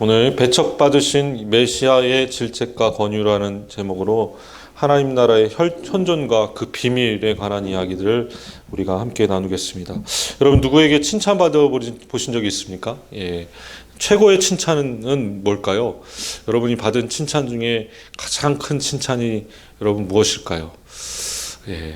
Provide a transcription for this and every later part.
오늘 배척 받으신 메시아의 질책과 권유라는 제목으로 하나님 나라의 혈- 현존과 그 비밀에 관한 이야기들을 우리가 함께 나누겠습니다. 여러분 누구에게 칭찬받아 보신 적이 있습니까? 예. 최고의 칭찬은 뭘까요? 여러분이 받은 칭찬 중에 가장 큰 칭찬이 여러분 무엇일까요? 예.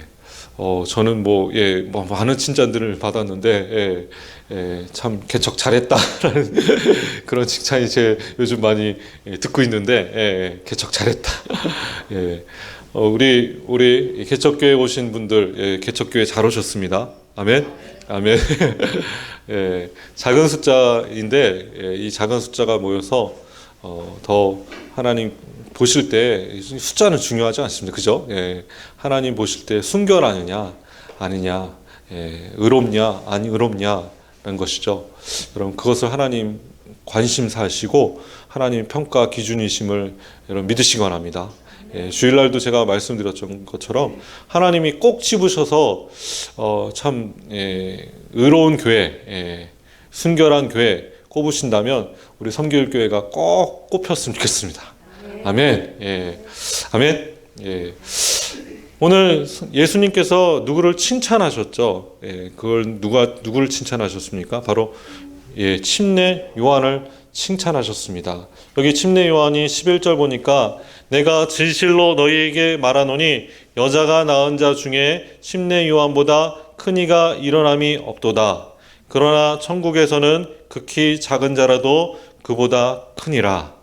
어, 저는 뭐, 예, 뭐, 많은 칭찬들을 받았는데, 예, 예, 참, 개척 잘했다라는 그런 칭찬이 제 요즘 많이 예, 듣고 있는데, 예, 예, 개척 잘했다. 예, 어, 우리, 우리 개척교회 오신 분들, 예, 개척교회 잘 오셨습니다. 아멘. 아멘. 예, 작은 숫자인데, 예, 이 작은 숫자가 모여서, 어, 더 하나님 보실 때 숫자는 중요하지 않습니다. 그죠? 예, 하나님 보실 때 순결하느냐, 아니냐, 예, 의롭냐, 아니 의롭냐라는 것이죠. 여러분 그것을 하나님 관심사시고 하나님 평가 기준이심을 여러분 믿으시기 바랍니다. 예, 주일날도 제가 말씀드렸던 것처럼 하나님이 꼭 집으셔서 어, 참 예, 의로운 교회, 예, 순결한 교회 꼽으신다면 우리 섬길 교회가 꼭 꼽혔으면 좋겠습니다. 아멘. 예. 아멘. 예. 오늘 예수님께서 누구를 칭찬하셨죠? 예, 그걸 누가 누구를 칭찬하셨습니까? 바로 예, 침례 요한을 칭찬하셨습니다. 여기 침례 요한이 11절 보니까 내가 진실로 너희에게 말하노니 여자가 낳은 자 중에 침례 요한보다 큰 이가 일어남이 없도다. 그러나 천국에서는 극히 작은 자라도 그보다 크니라.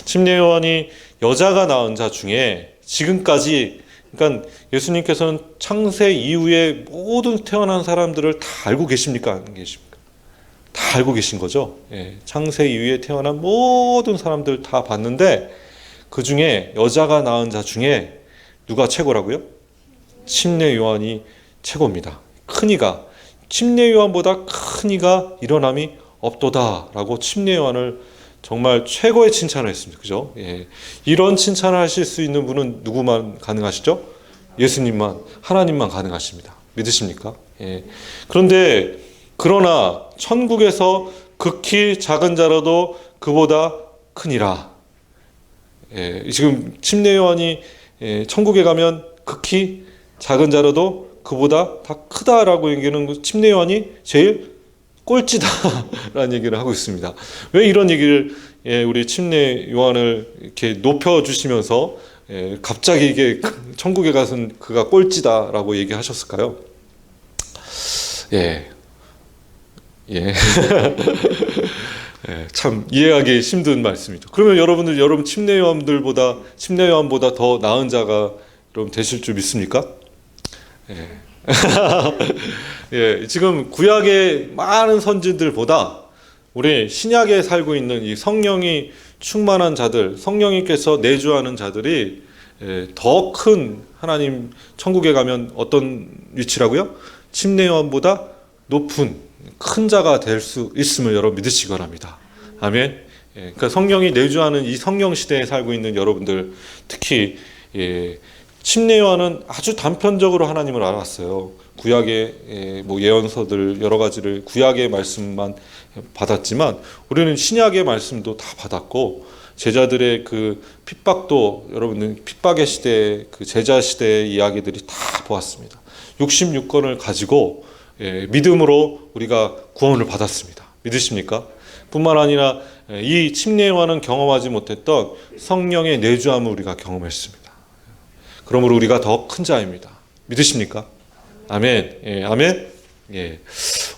예. 침례 요한이 여자가 낳은 자 중에 지금까지 그러니까 예수님께서는 창세 이후에 모든 태어난 사람들을 다 알고 계십니까? 안 계십니까? 다 알고 계신 거죠. 예, 창세 이후에 태어난 모든 사람들 다 봤는데 그 중에 여자가 낳은 자 중에 누가 최고라고요? 침례 요한이 최고입니다. 큰 이가 침례 요한보다 큰 이가 일어남이 없도다라고 침례 요한을 정말 최고의 칭찬을 했습니다. 그죠? 예. 이런 칭찬을 하실 수 있는 분은 누구만 가능하시죠? 예수님만, 하나님만 가능하십니다. 믿으십니까? 예. 그런데, 그러나, 천국에서 극히 작은 자라도 그보다 크니라. 예. 지금 침례 요한이 예, 천국에 가면 극히 작은 자라도 그보다 다 크다라고 얘기하는 침례 요한이 제일 꼴찌다라는 얘기를 하고 있습니다. 왜 이런 얘기를 예, 우리 침례 요한을 이렇게 높여 주시면서 예, 갑자기 이게 천국에 가선 그가 꼴찌다라고 얘기하셨을까요? 예, 예. 예, 참 이해하기 힘든 말씀이죠. 그러면 여러분들 여러분 침례 요한들보다 침례 요한보다 더 나은 자가 여러분 되실 줄 믿습니까? 예. 예, 지금 구약의 많은 선지들보다 우리 신약에 살고 있는 이 성령이 충만한 자들, 성령님께서 내주하는 자들이 예, 더 큰 하나님 천국에 가면 어떤 위치라고요? 침례 요한보다 높은 큰 자가 될 수 있음을 여러분 믿으시기 바랍니다. 아멘. 예, 그러니까 성령이 내주하는 이 성령 시대에 살고 있는 여러분들 특히 예, 침례 요한은 아주 단편적으로 하나님을 알았어요. 구약의 예, 뭐 예언서들 여러 가지를 구약의 말씀만 받았지만 우리는 신약의 말씀도 다 받았고 제자들의 그 핍박도 여러분들 핍박의 시대 그 제자 시대의 이야기들이 다 보았습니다. 66권을 가지고 예, 믿음으로 우리가 구원을 받았습니다. 믿으십니까? 뿐만 아니라 예, 이 침례와는 경험하지 못했던 성령의 내주함을 우리가 경험했습니다. 그러므로 우리가 더 큰 자입니다. 믿으십니까? 아멘. 예, 아멘. 예.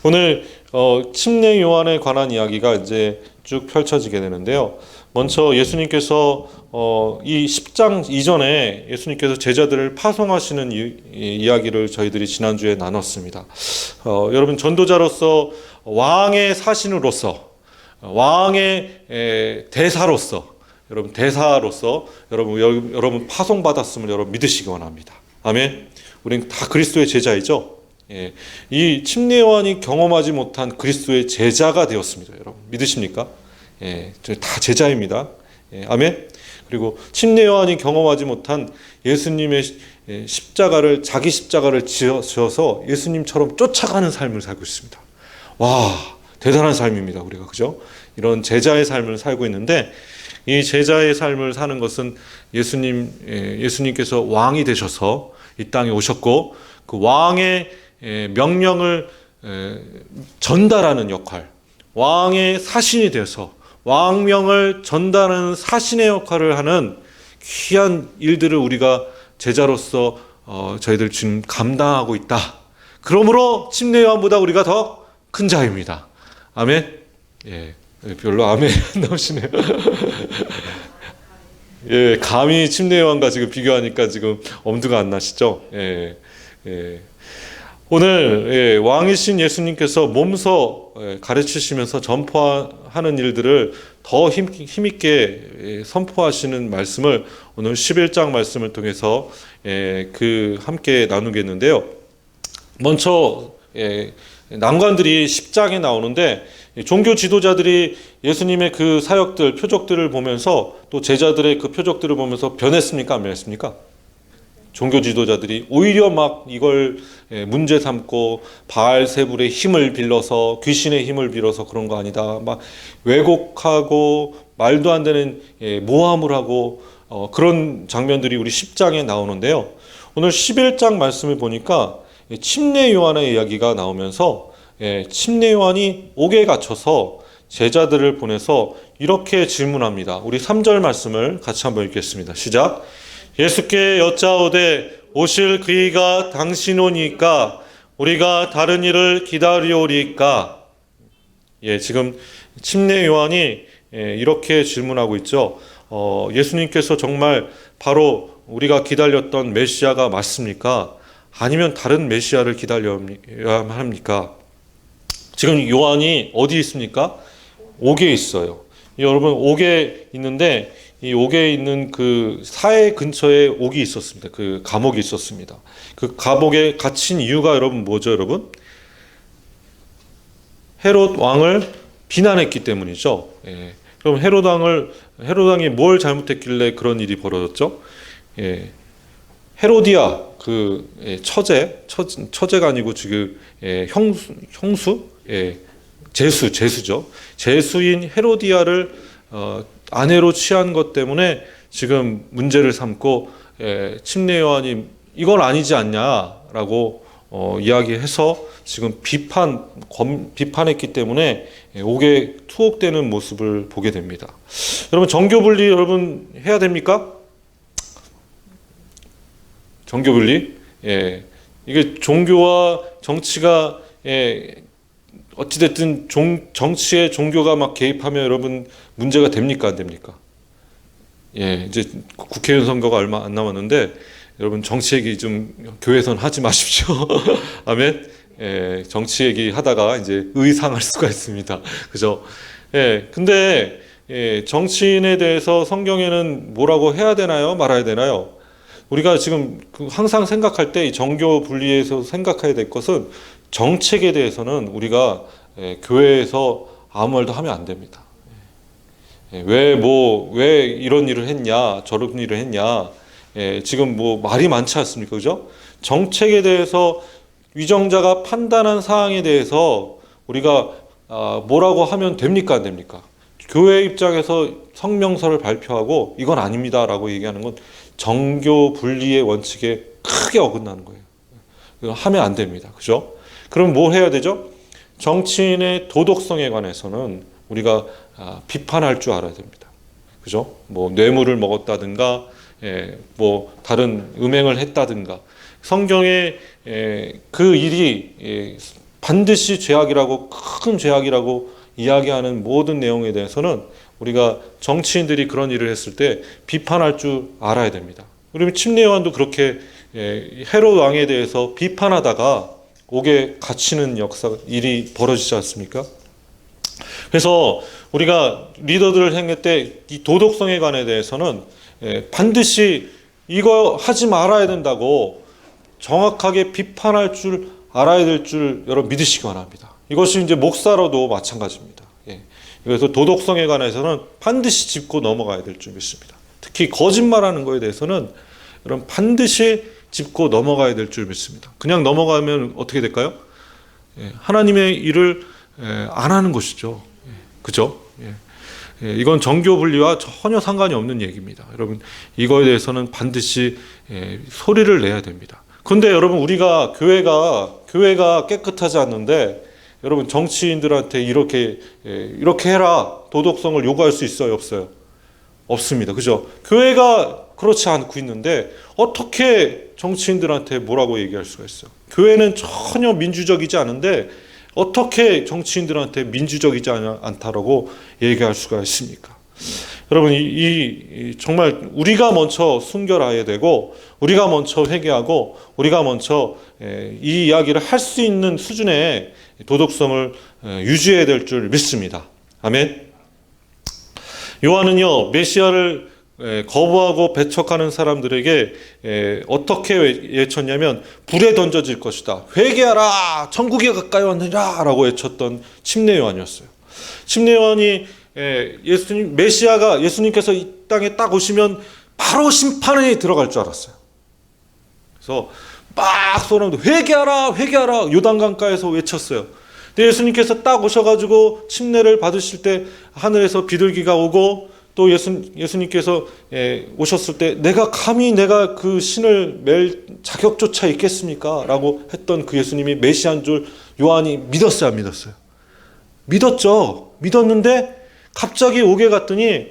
오늘 어, 침례 요한에 관한 이야기가 이제 쭉 펼쳐지게 되는데요. 먼저 예수님께서 어, 이 10장 이전에 예수님께서 제자들을 파송하시는 이, 이 이야기를 저희들이 지난주에 나눴습니다. 어, 여러분 전도자로서 왕의 사신으로서 왕의 에, 대사로서 여러분 대사로서 여러분 여, 여러분 파송 받았음을 여러분 믿으시기 원합니다. 아멘. 우리는 다 그리스도의 제자이죠. 예, 이 침례 요한이 경험하지 못한 그리스도의 제자가 되었습니다. 여러분 믿으십니까? 예, 다 제자입니다. 예, 아멘. 그리고 침례 요한이 경험하지 못한 예수님의 시- 예, 십자가를 자기 십자가를 지어- 지어서 예수님처럼 쫓아가는 삶을 살고 있습니다. 와 대단한 삶입니다. 우리가 그죠? 이런 제자의 삶을 살고 있는데 이 제자의 삶을 사는 것은 예수님 예, 예수님께서 왕이 되셔서 이 땅에 오셨고 그 왕의 예, 명령을 에, 전달하는 역할, 왕의 사신이 되어서 왕명을 전달하는 사신의 역할을 하는 귀한 일들을 우리가 제자로서 어, 저희들 지금 감당하고 있다. 그러므로 침례 요한보다 우리가 더 큰 자입니다. 아멘. 예, 별로 아멘 안 나오시네요. 예, 감히 침례 요한과 지금 비교하니까 지금 엄두가 안 나시죠? 예, 예. 오늘 예, 왕이신 예수님께서 몸소 예, 가르치시면서 전포하는 일들을 더 힘, 힘있게 예, 선포하시는 말씀을 오늘 11장 말씀을 통해서 예, 그 함께 나누겠는데요. 먼저 예, 난관들이 10장에 나오는데 종교 지도자들이 예수님의 그 사역들, 표적들을 보면서 또 제자들의 그 표적들을 보면서 변했습니까? 안 변했습니까? 종교 지도자들이 오히려 막 이걸 예, 문제 삼고 바알 세불의 힘을 빌려서 귀신의 힘을 빌어서 그런 거 아니다. 막 왜곡하고 말도 안 되는 예, 모함을 하고 어, 그런 장면들이 우리 10장에 나오는데요. 오늘 11장 말씀을 보니까 예, 침례 요한의 이야기가 나오면서 예, 침례 요한이 옥에 갇혀서 제자들을 보내서 이렇게 질문합니다. 우리 3절 말씀을 같이 한번 읽겠습니다. 시작. 예수께 여짜오되 오실 그이가 당신오니까 우리가 다른 일을 기다리오리까 예 지금 침례 요한이 예, 이렇게 질문하고 있죠 어, 예수님께서 정말 바로 우리가 기다렸던 메시아가 맞습니까 아니면 다른 메시아를 기다려야 합니까 지금 요한이 어디 있습니까 옥에 있어요 여러분 옥에 있는데 이 옥에 있는 그 사해 근처에 옥이 있었습니다. 그 감옥이 있었습니다. 그 감옥에 갇힌 이유가 여러분 뭐죠, 여러분? 헤롯 왕을 비난했기 때문이죠. 예. 그럼 헤롯 왕을 헤롯 왕이 뭘 잘못했길래 그런 일이 벌어졌죠? 예. 헤로디아 그 예, 처제 처, 처제가 아니고 지금 예, 형수 형수 예, 제수 제수죠. 제수인 헤로디아를 어, 아내로 취한 것 때문에 지금 문제를 삼고 예, 침례 요한이 이건 아니지 않냐라고 어, 이야기해서 지금 비판 검, 비판했기 때문에 예, 옥에 투옥되는 모습을 보게 됩니다. 여러분 정교 분리 여러분 해야 됩니까? 정교 분리 예, 이게 종교와 정치가 예, 어찌됐든 종, 정치에 종교가 막 개입하면 여러분 문제가 됩니까 안 됩니까? 예, 이제 국회의원 선거가 얼마 안 남았는데 여러분 정치 얘기 좀 교회선 하지 마십시오. 아멘. 예, 정치 얘기 하다가 이제 의상할 수가 있습니다. 그죠? 예, 근데 예, 정치인에 대해서 성경에는 뭐라고 해야 되나요? 말아야 되나요? 우리가 지금 그 항상 생각할 때 이 정교 분리에서 생각해야 될 것은 정책에 대해서는 우리가 예, 교회에서 아무 말도 하면 안 됩니다. 예, 왜뭐 왜 이런 일을 했냐 저런 일을 했냐 예, 지금 뭐 말이 많지 않습니까? 그죠? 정책에 대해서 위정자가 판단한 사항에 대해서 우리가 아, 뭐라고 하면 됩니까 안 됩니까? 교회 입장에서 성명서를 발표하고 이건 아닙니다라고 얘기하는 건 정교 분리의 원칙에 크게 어긋나는 거예요. 하면 안 됩니다. 그죠 그럼 뭘 해야 되죠 정치인의 도덕성에 관해서는 우리가 아, 비판할 줄 알아야 됩니다. 그죠? 뭐 뇌물을 먹었다든가, 예, 뭐 다른 음행을 했다든가, 성경에 예, 그 일이 예, 반드시 죄악이라고 큰 죄악이라고 이야기하는 모든 내용에 대해서는 우리가 정치인들이 그런 일을 했을 때 비판할 줄 알아야 됩니다. 그러면 침례 요한도 그렇게 예, 헤롯 왕에 대해서 비판하다가 옥에 갇히는 역사 일이 벌어지지 않습니까? 그래서 우리가 리더들을 행할 때 이 도덕성에 관해 대해서는 예, 반드시 이거 하지 말아야 된다고 정확하게 비판할 줄 알아야 될 줄 여러분 믿으시기 바랍니다. 이것이 이제 목사로도 마찬가지입니다. 예. 그래서 도덕성에 관해서는 반드시 짚고 넘어가야 될 줄 믿습니다. 특히 거짓말하는 것에 대해서는 여러분 반드시 짚고 넘어가야 될 줄 믿습니다. 그냥 넘어가면 어떻게 될까요? 예, 하나님의 일을 예, 안 하는 것이죠. 예, 그죠? 이건 정교 분리와 전혀 상관이 없는 얘기입니다. 여러분 이거에 대해서는 반드시 예, 소리를 내야 됩니다. 근데 여러분 우리가 교회가 교회가 깨끗하지 않는데 여러분 정치인들한테 이렇게 예, 이렇게 해라 도덕성을 요구할 수 있어요 없어요? 없습니다. 그죠? 교회가 그렇지 않고 있는데 어떻게 정치인들한테 뭐라고 얘기할 수가 있어요? 교회는 전혀 민주적이지 않은데 어떻게 정치인들한테 민주적이지 않- 않다라고 얘기할 수가 있습니까? 여러분 이, 이- 이 정말 우리가 먼저 순결해야 되고 우리가 먼저 회개하고 우리가 먼저 에, 이 이야기를 할 수 있는 수준의 도덕성을 에, 유지해야 될 줄 믿습니다. 아멘. 요한은요 메시아를 에, 거부하고 배척하는 사람들에게 에, 어떻게 외- 외쳤냐면 불에 던져질 것이다. 회개하라. 천국이 가까이 왔느냐라고 외쳤던 침례 요한이었어요. 침례 요한이 에, 예수님 메시아가 예수님께서 이 땅에 딱 오시면 바로 심판에 들어갈 줄 알았어요. 그래서 막 소리하면서 회개하라 회개하라 요단강가에서 외쳤어요. 근데 예수님께서 딱 오셔가지고 침례를 받으실 때 하늘에서 비둘기가 오고 또 예수, 예수님께서 예, 오셨을 때 내가 감히 내가 그 신을 맬 자격조차 있겠습니까? 라고 했던 그 예수님이 메시아인 줄 요한이 믿었어요 안 믿었어요? 믿었죠. 믿었는데 갑자기 오게 갔더니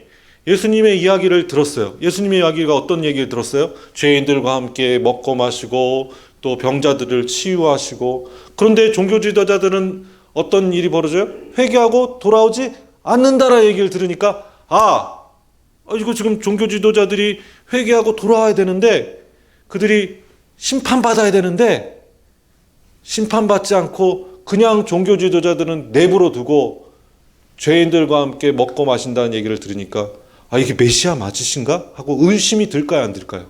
예수님의 이야기를 들었어요. 예수님의 이야기가 어떤 얘기를 들었어요? 죄인들과 함께 먹고 마시고 또 병자들을 치유하시고 그런데 종교 지도자들은 어떤 일이 벌어져요? 회개하고 돌아오지 않는다라 얘기를 들으니까 아 어, 이거 지금 종교 지도자들이 회개하고 돌아와야 되는데 그들이 심판받아야 되는데 심판받지 않고 그냥 종교 지도자들은 내버려 두고 죄인들과 함께 먹고 마신다는 얘기를 들으니까 아 이게 메시아 맞으신가 하고 의심이 들까요 안 들까요?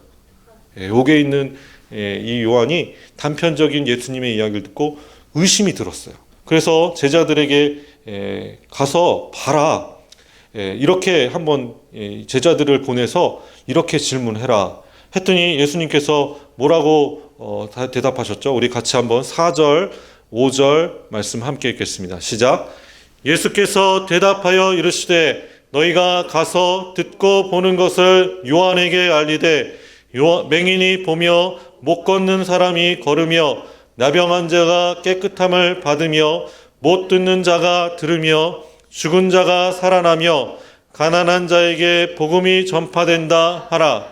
예, 여기에 있는 예, 이 요한이 단편적인 예수님의 이야기를 듣고 의심이 들었어요. 그래서 제자들에게 예, 가서 봐라. 예, 이렇게 한번 예, 제자들을 보내서 이렇게 질문해라. 했더니 예수님께서 뭐라고 어, 다 대답하셨죠? 우리 같이 한번 4절, 5절 말씀 함께 읽겠습니다. 시작. 예수께서 대답하여 이르시되 너희가 가서 듣고 보는 것을 요한에게 알리되 요 맹인이 보며 못 걷는 사람이 걸으며 나병한 자가 깨끗함을 받으며 못 듣는 자가 들으며 죽은 자가 살아나며 가난한 자에게 복음이 전파된다 하라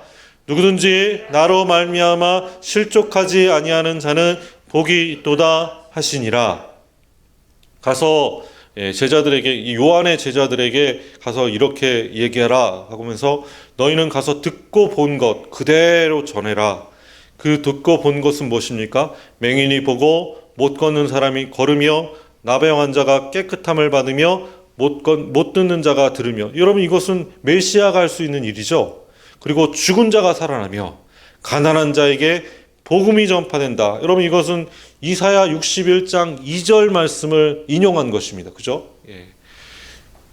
누구든지 나로 말미암아 실족하지 아니하는 자는 복이 있도다 하시니라 가서 예, 제자들에게 이 요한의 제자들에게 가서 이렇게 얘기해라 하면서 너희는 가서 듣고 본 것 그대로 전해라. 그 듣고 본 것은 무엇입니까? 맹인이 보고 못 걷는 사람이 걸으며 나병 환자가 깨끗함을 받으며 못, 걷, 못 듣는 자가 들으며 여러분 이것은 메시아가 할 수 있는 일이죠. 그리고 죽은 자가 살아나며 가난한 자에게 복음이 전파된다. 여러분 이것은 이사야 61장 2절 말씀을 인용한 것입니다. 그죠? 예.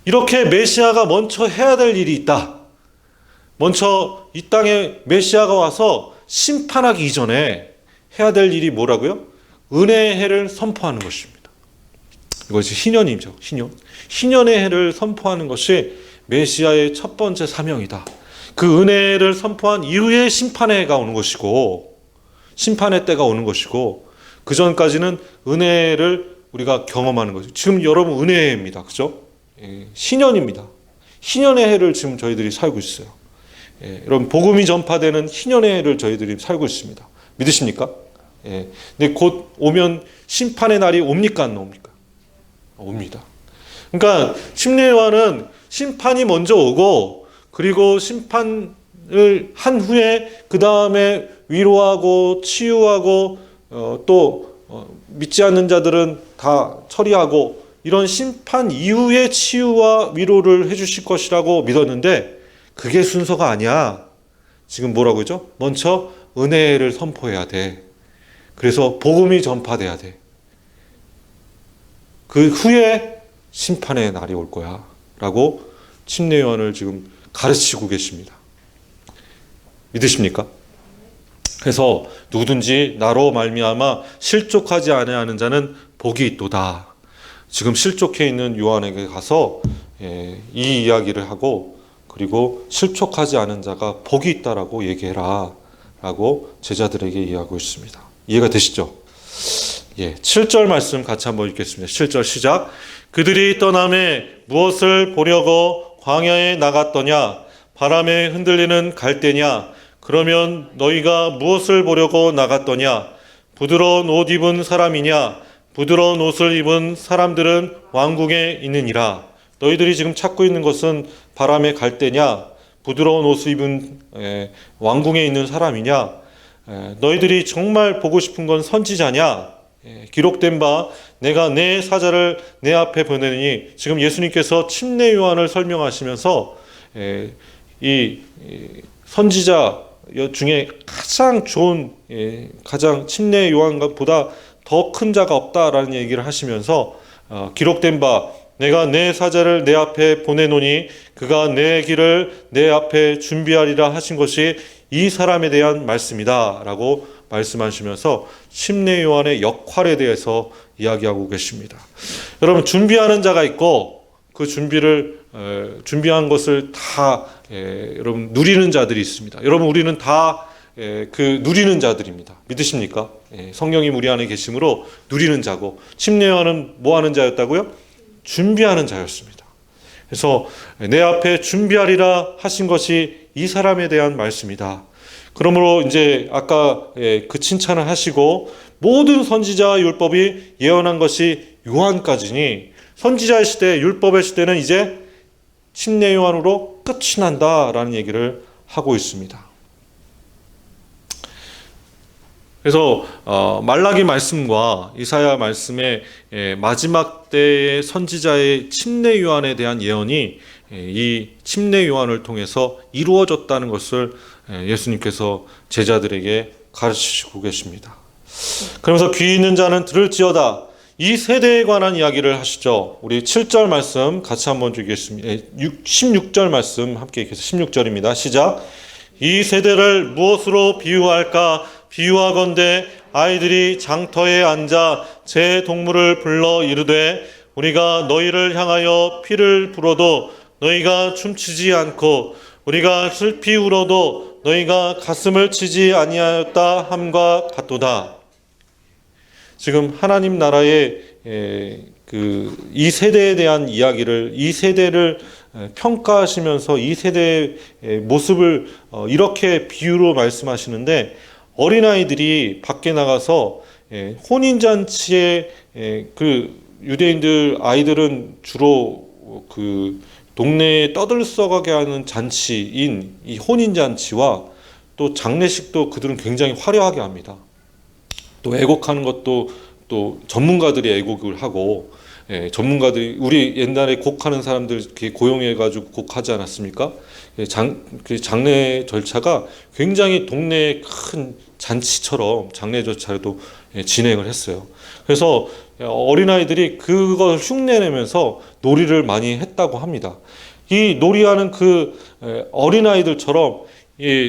이렇게 메시아가 먼저 해야 될 일이 있다. 먼저 이 땅에 메시아가 와서 심판하기 이전에 해야 될 일이 뭐라고요? 은혜의 해를 선포하는 것입니다. 이것이 희년이죠. 희년. 희년의 해를 선포하는 것이 메시아의 첫 번째 사명이다. 그 은혜를 선포한 이후에 심판의 해가 오는 것이고 심판의 때가 오는 것이고 그 전까지는 은혜를 우리가 경험하는 거죠. 지금 여러분 은혜입니다. 그죠? 예, 신년입니다. 신년의 해를 지금 저희들이 살고 있어요. 예, 여러분 복음이 전파되는 신년의 해를 저희들이 살고 있습니다. 믿으십니까? 예. 근데 곧 오면 심판의 날이 옵니까 안 옵니까? 옵니다. 그러니까 심례와는 심판이 먼저 오고 그리고 심판을 한 후에 그 다음에 위로하고 치유하고 어, 또 어, 믿지 않는 자들은 다 처리하고 이런 심판 이후에 치유와 위로를 해주실 것이라고 믿었는데 그게 순서가 아니야. 지금 뭐라고 했죠? 먼저 은혜를 선포해야 돼. 그래서 복음이 전파돼야 돼. 그 후에 심판의 날이 올 거야. 라고 침례요한을 지금 가르치고 계십니다. 믿으십니까? 그래서 누구든지 나로 말미암아 실족하지 아니하는 자는 복이 있도다. 지금 실족해 있는 요한에게 가서 예, 이 이야기를 하고 그리고 실족하지 않은 자가 복이 있다라고 얘기해라 라고 제자들에게 이야기하고 있습니다. 이해가 되시죠? 예, 7절 말씀 같이 한번 읽겠습니다. 7절 시작. 그들이 떠남에 무엇을 보려고 광야에 나갔더냐? 바람에 흔들리는 갈대냐? 그러면 너희가 무엇을 보려고 나갔더냐? 부드러운 옷 입은 사람이냐? 부드러운 옷을 입은 사람들은 왕궁에 있느니라. 너희들이 지금 찾고 있는 것은 바람의 갈대냐? 부드러운 옷을 입은 에, 왕궁에 있는 사람이냐? 에, 너희들이 정말 보고 싶은 건 선지자냐? 에, 기록된 바 내가 내 사자를 내 앞에 보내니 지금 예수님께서 침례 요한을 설명하시면서 에, 이, 이 선지자 중에 가장 좋은 예, 가장 침례 요한보다 더 큰 자가 없다라는 얘기를 하시면서 어, 기록된 바 내가 내 사자를 내 앞에 보내노니 그가 내 길을 내 앞에 준비하리라 하신 것이 이 사람에 대한 말씀이다라고 말씀하시면서 침례 요한의 역할에 대해서 이야기하고 계십니다. 여러분 준비하는 자가 있고 그 준비를 에, 준비한 것을 다 에, 여러분 누리는 자들이 있습니다. 여러분 우리는 다 그 누리는 자들입니다. 믿으십니까? 예, 성령이 우리 안에 계심으로 누리는 자고 침례 요한은 뭐 하는 자였다고요? 준비하는 자였습니다. 그래서 내 앞에 준비하리라 하신 것이 이 사람에 대한 말씀이다. 그러므로 이제 아까 예, 그 칭찬을 하시고 모든 선지자 율법이 예언한 것이 요한까지니 선지자의 시대, 율법의 시대는 이제 침례 요한으로 끝이 난다라는 얘기를 하고 있습니다. 그래서 어, 말라기 말씀과 이사야 말씀의 예, 마지막 때의 선지자의 침례 요한에 대한 예언이 예, 이 침례 요한을 통해서 이루어졌다는 것을 예, 예수님께서 제자들에게 가르치시고 계십니다. 그러면서 귀 있는 자는 들을지어다. 이 세대에 관한 이야기를 하시죠. 우리 7절 말씀 같이 한번 주겠습니다. 16절 말씀 함께 읽겠습니다. 16절입니다. 시작. 이 세대를 무엇으로 비유할까? 비유하건대 아이들이 장터에 앉아 제 동물을 불러 이르되 우리가 너희를 향하여 피를 불어도 너희가 춤추지 않고 우리가 슬피 울어도 너희가 가슴을 치지 아니하였다 함과 같도다. 지금 하나님 나라의 그 이 세대에 대한 이야기를 이 세대를 평가하시면서 이 세대의 모습을 어, 이렇게 비유로 말씀하시는데 어린아이들이 밖에 나가서 예, 혼인잔치에 예, 그 유대인들 아이들은 주로 그 동네에 떠들썩하게 하는 잔치인 이 혼인잔치와 또 장례식도 그들은 굉장히 화려하게 합니다. 또 애곡하는 것도 또 전문가들이 애곡을 하고 예, 전문가들이 우리 옛날에 곡하는 사람들 이렇게 고용해가지고 곡하지 않았습니까? 예, 장, 그 장례 절차가 굉장히 동네의 큰 잔치처럼 장례 절차도 예, 진행을 했어요. 그래서 어린아이들이 그걸 흉내내면서 놀이를 많이 했다고 합니다. 이 놀이하는 그 어린아이들처럼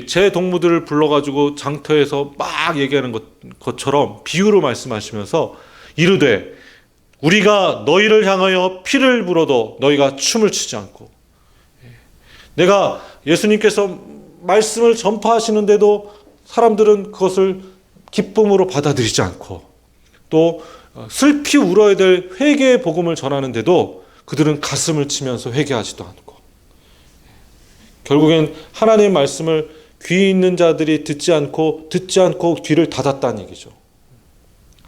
제 동무들을 불러가지고 장터에서 막 얘기하는 것, 것처럼 비유로 말씀하시면서 이르되 우리가 너희를 향하여 피를 불어도 너희가 춤을 추지 않고 내가 예수님께서 말씀을 전파하시는데도 사람들은 그것을 기쁨으로 받아들이지 않고 또 슬피 울어야 될 회개의 복음을 전하는데도 그들은 가슴을 치면서 회개하지도 않고 결국엔 하나님의 말씀을 귀 있는 자들이 듣지 않고 듣지 않고 귀를 닫았다는 얘기죠.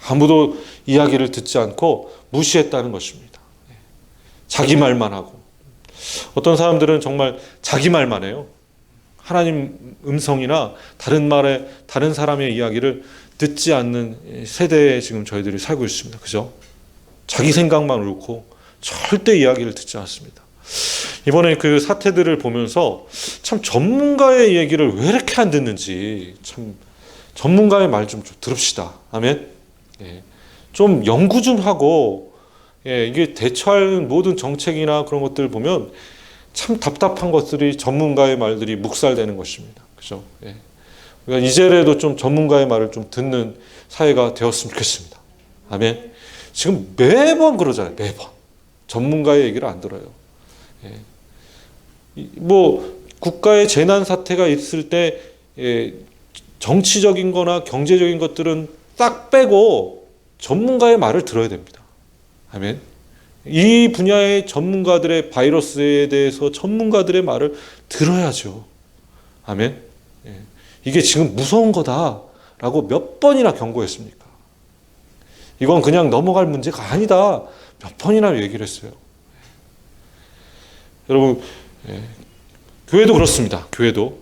아무도 이야기를 듣지 않고 무시했다는 것입니다. 자기 말만 하고 어떤 사람들은 정말 자기 말만 해요. 하나님 음성이나 다른 말에 다른 사람의 이야기를 듣지 않는 세대에 지금 저희들이 살고 있습니다. 그죠? 자기 생각만 옳고 절대 이야기를 듣지 않습니다. 이번에 그 사태들을 보면서 참 전문가의 얘기를 왜 이렇게 안 듣는지 참 전문가의 말 좀 들읍시다. 아멘. 예. 좀 연구 좀 하고 예, 이게 대처할 모든 정책이나 그런 것들 보면 참 답답한 것들이 전문가의 말들이 묵살되는 것입니다. 그죠? 예. 그러니까 이제라도 좀 전문가의 말을 좀 듣는 사회가 되었으면 좋겠습니다. 아멘. 지금 매번 그러잖아요. 매번 전문가의 얘기를 안 들어요. 예. 이- 뭐 국가의 재난 사태가 있을 때 예, 정치적인 거나 경제적인 것들은 싹 빼고 전문가의 말을 들어야 됩니다. 아멘. 이 분야의 전문가들의 바이러스에 대해서 전문가들의 말을 들어야죠. 아멘. 예. 이게 지금 무서운 거다라고 몇 번이나 경고했습니까? 이건 그냥 넘어갈 문제가 아니다. 몇 번이나 얘기를 했어요. 여러분, 예. 교회도 그렇습니다. 교회도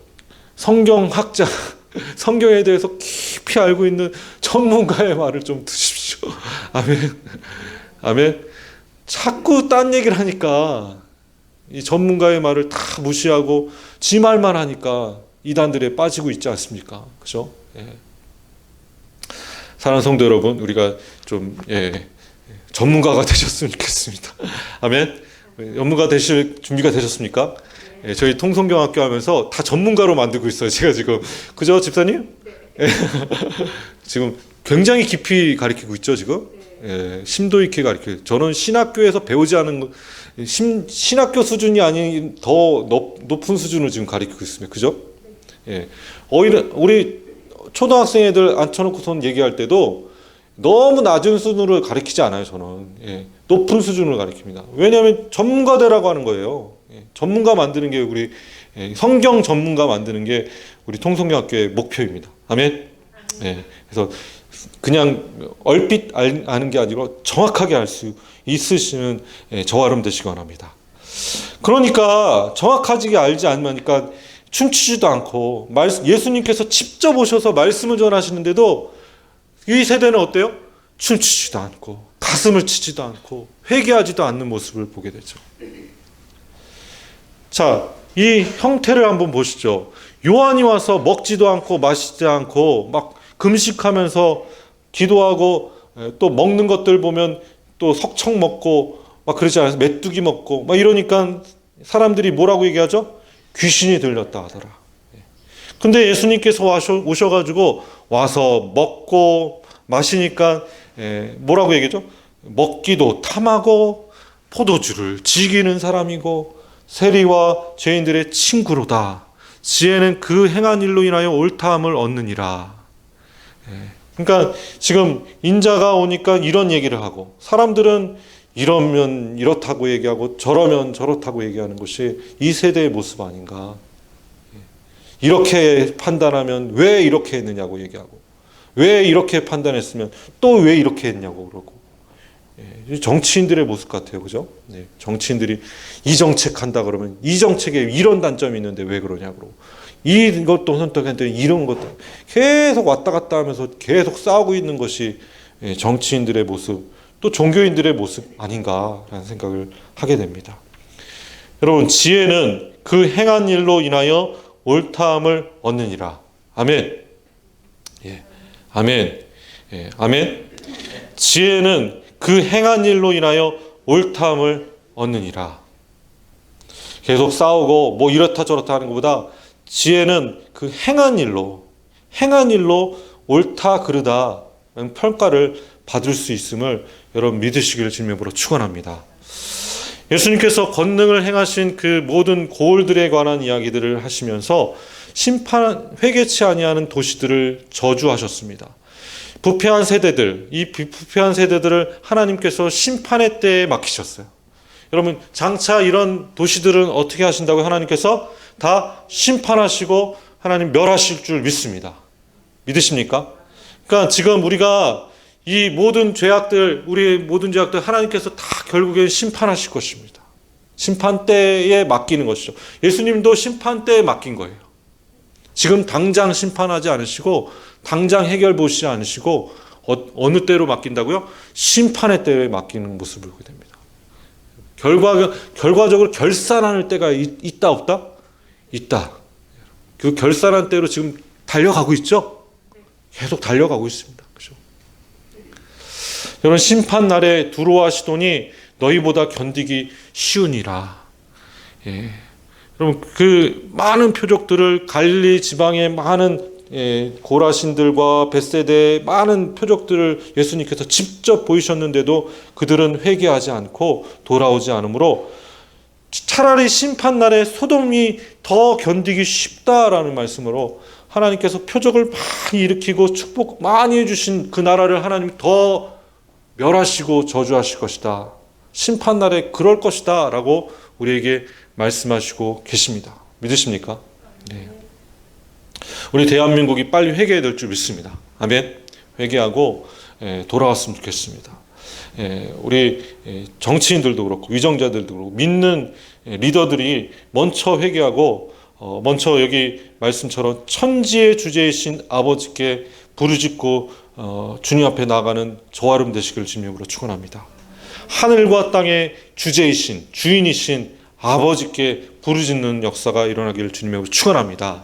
성경학자, 성경에 대해서 깊이 알고 있는 전문가의 말을 좀 드십시오. 아멘. 아멘. 자꾸 딴 얘기를 하니까 이 전문가의 말을 다 무시하고 지 말만 하니까 이단들에 빠지고 있지 않습니까? 그죠? 예. 사랑하는 성도 여러분, 우리가 좀 예, 전문가가 되셨으면 좋겠습니다. 아멘. 전문가 되실 준비가 되셨습니까? 예, 저희 통성경학교 하면서 다 전문가로 만들고 있어요. 제가 지금 그죠, 집사님? 예. 지금 굉장히 깊이 가르치고 있죠, 지금. 예, 심도 있게 가르쳐요. 저는 신학교에서 배우지 않은 거, 신, 신학교 수준이 아닌 더 높, 높은 수준을 지금 가르치고 있습니다. 그죠? 예. 오히려 우리 초등학생 애들 앉혀놓고선 얘기할 때도 너무 낮은 수준으로 가르치지 않아요. 저는 예. 높은 수준으로 가르칩니다. 왜냐하면 전문가대라고 하는 거예요. 예. 전문가 만드는 게 우리 예, 성경 전문가 만드는 게 우리 통성경학교의 목표입니다. 아멘. 예. 그래서 그냥 얼핏 알- 아는 게 아니고 정확하게 알 수 있으시는 예, 여러분 되시기 바랍니다. 그러니까 정확하게 알지 않으니까 춤추지도 않고 말- 예수님께서 직접 오셔서 말씀을 전하시는데도 이 세대는 어때요? 춤추지도 않고 가슴을 치지도 않고 회개하지도 않는 모습을 보게 되죠. 자, 이 형태를 한번 보시죠. 요한이 와서 먹지도 않고 마시지 않고 막 금식하면서 기도하고 에, 또 먹는 것들 보면 또 석청 먹고 막 그러지 않아요? 메뚜기 먹고 막 이러니까 사람들이 뭐라고 얘기하죠? 귀신이 들렸다 하더라. 예. 근데 예수님께서 와셔, 오셔 가지고 와서 먹고 마시니까 에, 뭐라고 얘기죠? 먹기도 탐하고 포도주를 즐기는 사람이고 세리와 죄인들의 친구로다. 지혜는 그 행한 일로 인하여 옳다함을 얻느니라. 예. 그러니까 지금 인자가 오니까 이런 얘기를 하고 사람들은 이러면 이렇다고 얘기하고 저러면 저렇다고 얘기하는 것이 이 세대의 모습 아닌가. 예. 이렇게 판단하면 왜 이렇게 했느냐고 얘기하고 왜 이렇게 판단했으면 또 왜 이렇게 했냐고 그러고 예, 정치인들의 모습 같아요, 그죠? 네, 정치인들이 이 정책 한다 그러면 이 정책에 이런 단점이 있는데 왜 그러냐 그러고 이것도 선택했는데 이런 것도 계속 왔다 갔다 하면서 계속 싸우고 있는 것이 예, 정치인들의 모습 또 종교인들의 모습 아닌가라는 생각을 하게 됩니다. 여러분 지혜는 그 행한 일로 인하여 옳다함을 얻느니라. 아멘. 예, 아멘. 예, 아멘. 지혜는 그 행한 일로 인하여 옳다함을 얻느니라. 계속 싸우고 뭐 이렇다 저렇다 하는 것보다 지혜는 그 행한 일로 행한 일로 옳다 그르다 평가를 받을 수 있음을 여러분 믿으시기를 주님으로 축원합니다. 예수님께서 권능을 행하신 그 모든 고을들에 관한 이야기들을 하시면서 심판 회개치 아니하는 도시들을 저주하셨습니다. 부패한 세대들, 이 부패한 세대들을 하나님께서 심판의 때에 맡기셨어요. 여러분, 장차 이런 도시들은 어떻게 하신다고 하나님께서 다 심판하시고 하나님 멸하실 줄 믿습니다. 믿으십니까? 그러니까 지금 우리가 이 모든 죄악들, 우리의 모든 죄악들 하나님께서 다 결국엔 심판하실 것입니다. 심판 때에 맡기는 것이죠. 예수님도 심판 때에 맡긴 거예요. 지금 당장 심판하지 않으시고 당장 해결 보시지 않으시고 어, 느 때로 맡긴다고요? 심판의 때에 맡기는 모습을 보게 됩니다. 결과 결과적으로 결산하는 때가 있, 있다 없다? 있다. 그 결산한 때로 지금 달려가고 있죠? 계속 달려가고 있습니다. 여러분 심판 날에 두로하시더니 너희보다 견디기 쉬우니라. 예. 여러분 그 많은 표적들을 갈릴리 지방의 많은 예, 고라신들과 벳세대의 많은 표적들을 예수님께서 직접 보이셨는데도 그들은 회개하지 않고 돌아오지 않으므로 차라리 심판 날에 소돔이 더 견디기 쉽다라는 말씀으로 하나님께서 표적을 많이 일으키고 축복 많이 해주신 그 나라를 하나님 더 멸하시고 저주하실 것이다. 심판 날에 그럴 것이다. 라고 우리에게 말씀하시고 계십니다. 믿으십니까? 네. 우리 대한민국이 빨리 회개해야 될 줄 믿습니다. 아멘. 회개하고 예, 돌아왔으면 좋겠습니다. 예, 우리 예, 정치인들도 그렇고 위정자들도 그렇고 믿는 예, 리더들이 먼저 회개하고 어, 먼저 여기 말씀처럼 천지의 주제이신 아버지께 부르짖고 어, 주님 앞에 나가는 저아름 되시기를 주님으로 축원합니다. 하늘과 땅의 주제이신 주인이신 아버지께 부르짖는 역사가 일어나기를 주님으로 축원합니다.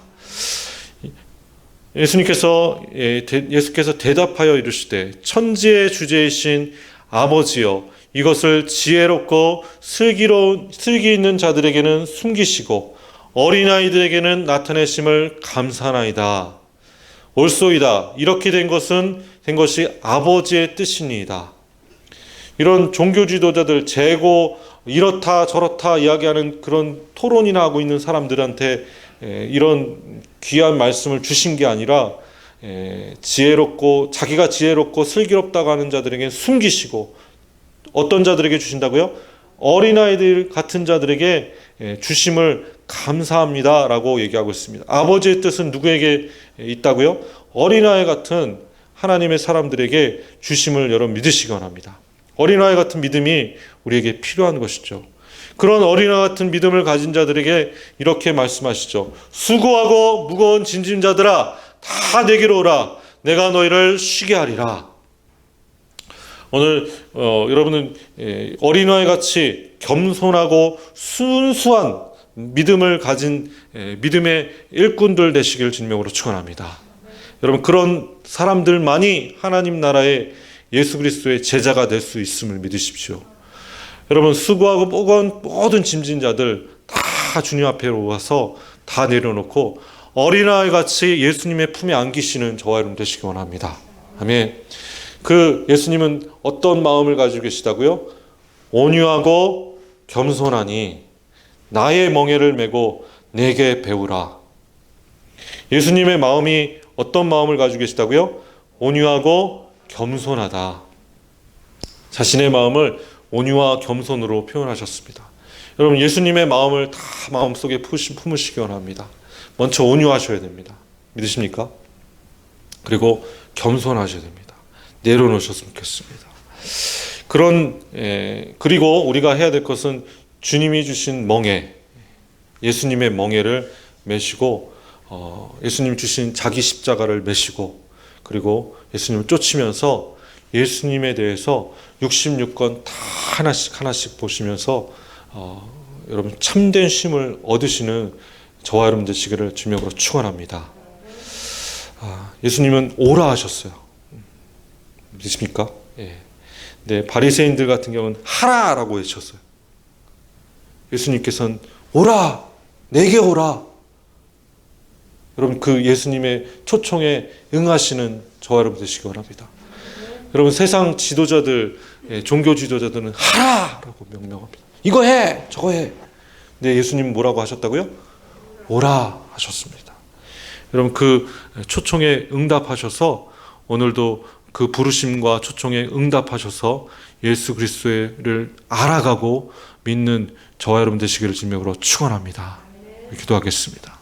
예수님께서 예, 대- 예수께서 대답하여 이르시되 천지의 주제이신 아버지여 이것을 지혜롭고 슬기로운 슬기 있는 자들에게는 숨기시고 어린아이들에게는 나타내심을 감사나이다. 옳소이다. 이렇게 된 것은 된 것이 아버지의 뜻이니이다. 이런 종교 지도자들 재고 이렇다 저렇다 이야기하는 그런 토론이나 하고 있는 사람들한테 에, 이런 귀한 말씀을 주신 게 아니라 에, 지혜롭고 자기가 지혜롭고 슬기롭다고 하는 자들에게 숨기시고 어떤 자들에게 주신다고요? 어린아이들 같은 자들에게 에, 주심을 감사합니다라고 얘기하고 있습니다. 아버지의 뜻은 누구에게 있다고요? 어린아이 같은 하나님의 사람들에게 주심을 여러분 믿으시기 원합니다. 어린아이 같은 믿음이 우리에게 필요한 것이죠. 그런 어린아이 같은 믿음을 가진 자들에게 이렇게 말씀하시죠. 수고하고 무거운 짐진자들아 다 내게로 오라. 내가 너희를 쉬게 하리라. 오늘 어, 여러분은 예, 어린아이 같이 겸손하고 순수한 믿음을 가진 예, 믿음의 일꾼들 되시길 진명으로 축원합니다. 여러분 그런 사람들만이 하나님 나라의 예수 그리스도의 제자가 될 수 있음을 믿으십시오. 여러분 수고하고 모든 모든 짐진 자들 다 주님 앞에로 와서 다 내려놓고 어린아이 같이 예수님의 품에 안기시는 저와 여러분 되시기 원합니다. 아멘. 그 예수님은 어떤 마음을 가지고 계시다고요? 온유하고 겸손하니 나의 멍에를 메고 내게 배우라. 예수님의 마음이 어떤 마음을 가지고 계시다고요? 온유하고 겸손하다. 자신의 마음을 온유와 겸손으로 표현하셨습니다. 여러분 예수님의 마음을 다 마음속에 품으시기 원합니다. 먼저 온유하셔야 됩니다. 믿으십니까? 그리고 겸손하셔야 됩니다. 내려놓으셨으면 좋겠습니다. 그런 에, 그리고 우리가 해야 될 것은 주님이 주신 멍에 예수님의 멍에를 메시고 어, 예수님 주신 자기 십자가를 메시고 그리고 예수님을 쫓으면서 예수님에 대해서 66권 다 하나씩 하나씩 보시면서 어, 여러분 참된 쉼을 얻으시는 저와 여러분 되시기를 주명으로 축원합니다. 아, 예수님은 오라 하셨어요. 믿으십니까? 예. 네, 바리새인들 같은 경우는 하라라고 외쳤어요. 예수님께서는 오라, 내게 오라. 여러분 그 예수님의 초청에 응하시는 저와 여러분 되시기 바랍니다. 여러분 세상 지도자들, 예, 종교 지도자들은 하라라고 명명합니다. 이거 해, 저거 해. 근데 예수님 뭐라고 하셨다고요? 오라 하셨습니다. 여러분 그 초청에 응답하셔서 오늘도 그 부르심과 초청에 응답하셔서 예수 그리스도를 알아가고 믿는 저와 여러분 되시기를 진명으로 축원합니다. 기도하겠습니다.